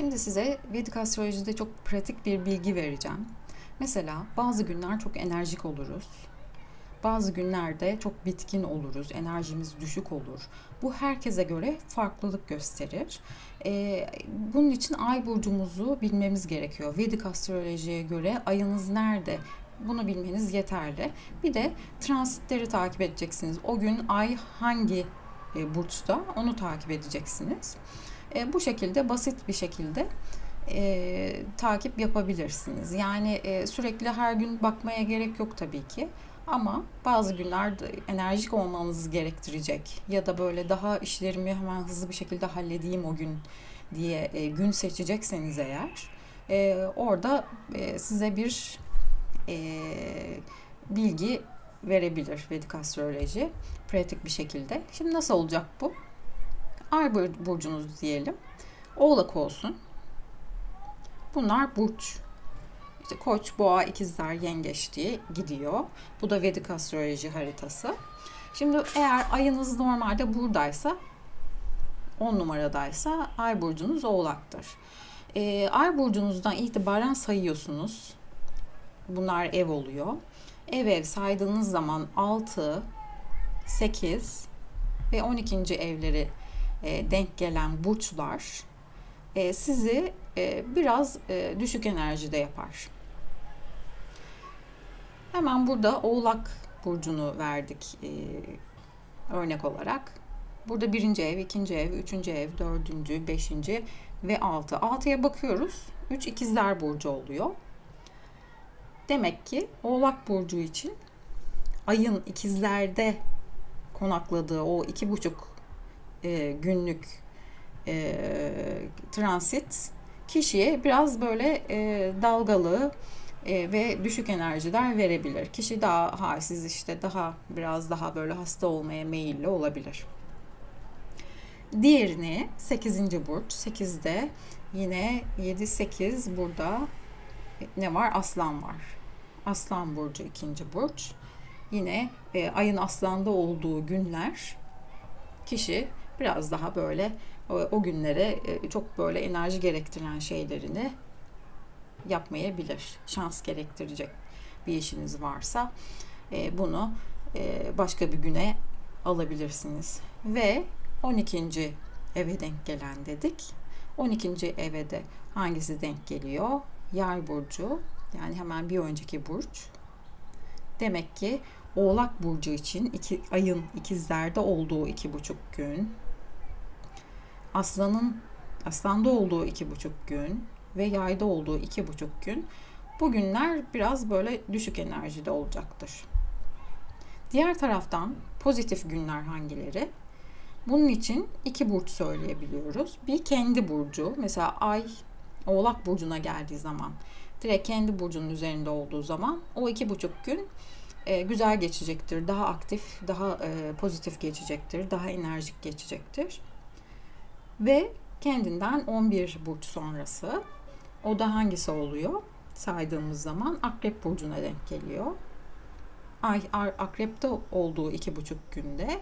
Şimdi size Vedik astrolojide çok pratik bir bilgi vereceğim. Mesela bazı günler çok enerjik oluruz. Bazı günlerde çok bitkin oluruz, enerjimiz düşük olur. Bu herkese göre farklılık gösterir. Ee, bunun için ay burcumuzu bilmemiz gerekiyor. Vedik astrolojiye göre ayınız nerede? Bunu bilmeniz yeterli. Bir de transitleri takip edeceksiniz. O gün ay hangi e, burçta onu takip edeceksiniz. E, bu şekilde basit bir şekilde e, takip yapabilirsiniz. Yani e, sürekli her gün bakmaya gerek yok tabii ki. Ama bazı günlerde enerjik olmanızı gerektirecek ya da böyle daha işlerimi hemen hızlı bir şekilde halledeyim o gün diye e, gün seçecekseniz eğer e, orada e, size bir e, bilgi verebilir Vedik astroloji pratik bir şekilde. Şimdi nasıl olacak bu? Ay burcunuz diyelim. Oğlak olsun. Bunlar burç. İşte Koç, Boğa, İkizler, Yengeç diye gidiyor. Bu da Vedik astroloji haritası. Şimdi eğer ayınız normalde buradaysa 10 numaradaysa ay burcunuz Oğlak'tır. Ee, ay burcunuzdan itibaren sayıyorsunuz. Bunlar ev oluyor. Ev ev saydığınız zaman 6, 8 ve 12. evleri e, denk gelen burçlar e, sizi e, biraz e, düşük enerjide yapar. Hemen burada Oğlak burcunu verdik örnek olarak. Burada birinci ev, ikinci ev, üçüncü ev, dördüncü, beşinci ve altı. Altıya bakıyoruz. Üç ikizler burcu oluyor. Demek ki Oğlak burcu için ayın ikizlerde konakladığı o iki buçuk e, günlük e, transit kişiye biraz böyle e, dalgalı e, ve düşük enerjiler verebilir. Kişi daha halsiz işte daha biraz daha böyle hasta olmaya meyilli olabilir. Diğerini 8. burç. 8'de yine 7-8 burada ne var? Aslan var. Aslan burcu ikinci burç. Yine e, ayın aslanda olduğu günler kişi biraz daha böyle o, o günlere e, çok böyle enerji gerektiren şeylerini yapmayabilir. Şans gerektirecek bir işiniz varsa e, bunu e, başka bir güne alabilirsiniz. Ve 12. eve denk gelen dedik. 12. eve de hangisi denk geliyor? Yay burcu yani hemen bir önceki burç. Demek ki Oğlak burcu için iki, ayın ikizlerde olduğu iki buçuk gün, Aslanın Aslan'da olduğu iki buçuk gün ve Yay'da olduğu iki buçuk gün bu günler biraz böyle düşük enerjide olacaktır. Diğer taraftan pozitif günler hangileri? Bunun için iki burç söyleyebiliyoruz. Bir kendi burcu. Mesela ay Oğlak burcuna geldiği zaman direkt kendi burcunun üzerinde olduğu zaman o iki buçuk gün e, güzel geçecektir. Daha aktif, daha e, pozitif geçecektir. Daha enerjik geçecektir. Ve kendinden 11 burç sonrası o da hangisi oluyor? Saydığımız zaman Akrep burcuna denk geliyor. Ay Akrep'te olduğu iki buçuk günde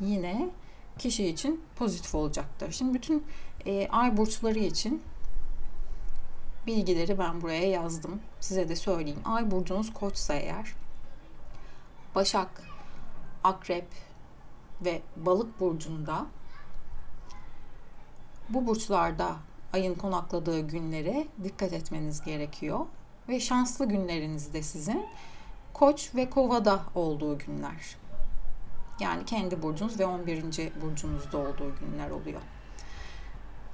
yine kişi için pozitif olacaktır. Şimdi bütün e, ay burçları için bilgileri ben buraya yazdım. Size de söyleyeyim. Ay burcunuz koçsa eğer Başak, Akrep ve Balık burcunda bu burçlarda ayın konakladığı günlere dikkat etmeniz gerekiyor. Ve şanslı günleriniz de sizin Koç ve Kova'da olduğu günler. Yani kendi burcunuz ve 11. burcunuzda olduğu günler oluyor.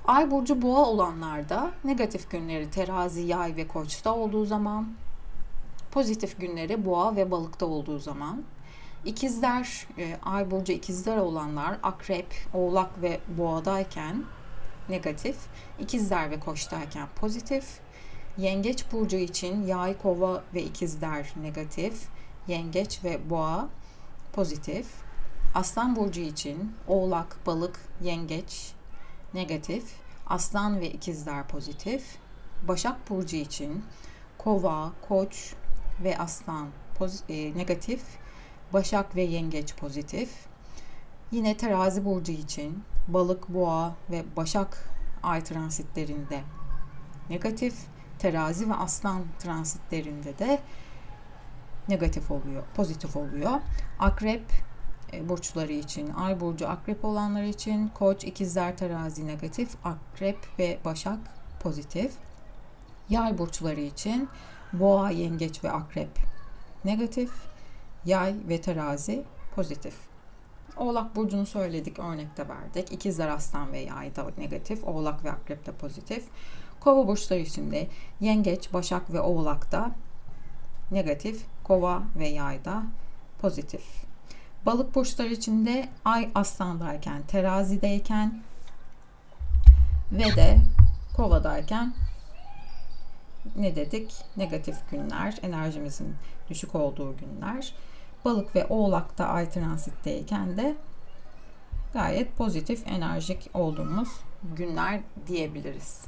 Ay burcu boğa olanlarda negatif günleri terazi, yay ve koçta olduğu zaman, pozitif günleri boğa ve balıkta olduğu zaman, ikizler, e, ay burcu ikizler olanlar akrep, oğlak ve boğadayken negatif, ikizler ve koçtayken pozitif, yengeç burcu için yay, kova ve ikizler negatif, yengeç ve boğa pozitif, aslan burcu için oğlak, balık, yengeç negatif, aslan ve ikizler pozitif, başak burcu için kova, koç ve aslan e, negatif, başak ve yengeç pozitif, Yine terazi burcu için balık, boğa ve başak ay transitlerinde negatif, terazi ve aslan transitlerinde de negatif oluyor, pozitif oluyor. Akrep e, burçları için, ay burcu akrep olanlar için koç, ikizler, terazi negatif, akrep ve başak pozitif. Yay burçları için boğa, yengeç ve akrep negatif, yay ve terazi pozitif. Oğlak burcunu söyledik, örnekte verdik. İkizler, aslan ve yay da negatif, oğlak ve akrep de pozitif. Kova burçları için de yengeç, başak ve oğlak da negatif, kova ve yay da pozitif. Balık burçları için de ay aslandayken, terazideyken ve de kovadayken ne dedik? Negatif günler, enerjimizin düşük olduğu günler. Balık ve oğlakta ay transitteyken de gayet pozitif, enerjik olduğumuz günler diyebiliriz.